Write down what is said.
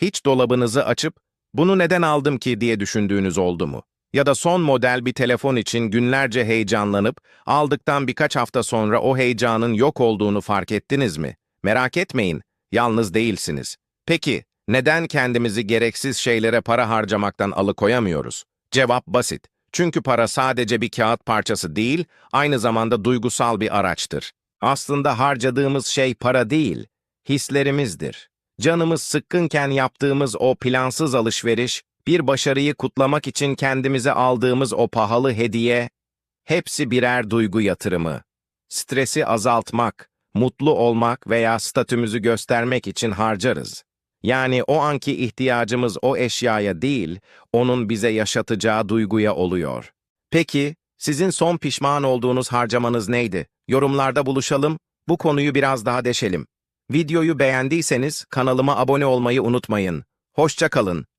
Hiç dolabınızı açıp bunu neden aldım ki diye düşündüğünüz oldu mu? Ya da son model bir telefon için günlerce heyecanlanıp aldıktan birkaç hafta sonra o heyecanın yok olduğunu fark ettiniz mi? Merak etmeyin, yalnız değilsiniz. Peki, neden kendimizi gereksiz şeylere para harcamaktan alıkoyamıyoruz? Cevap basit. Çünkü para sadece bir kağıt parçası değil, aynı zamanda duygusal bir araçtır. Aslında harcadığımız şey para değil, hislerimizdir. Canımız sıkkınken yaptığımız o plansız alışveriş, bir başarıyı kutlamak için kendimize aldığımız o pahalı hediye, hepsi birer duygu yatırımı. Stresi azaltmak, mutlu olmak veya statümüzü göstermek için harcarız. Yani o anki ihtiyacımız o eşyaya değil, onun bize yaşatacağı duyguya oluyor. Peki, sizin son pişman olduğunuz harcamanız neydi? Yorumlarda buluşalım, bu konuyu biraz daha deşelim. Videoyu beğendiyseniz kanalıma abone olmayı unutmayın. Hoşça kalın.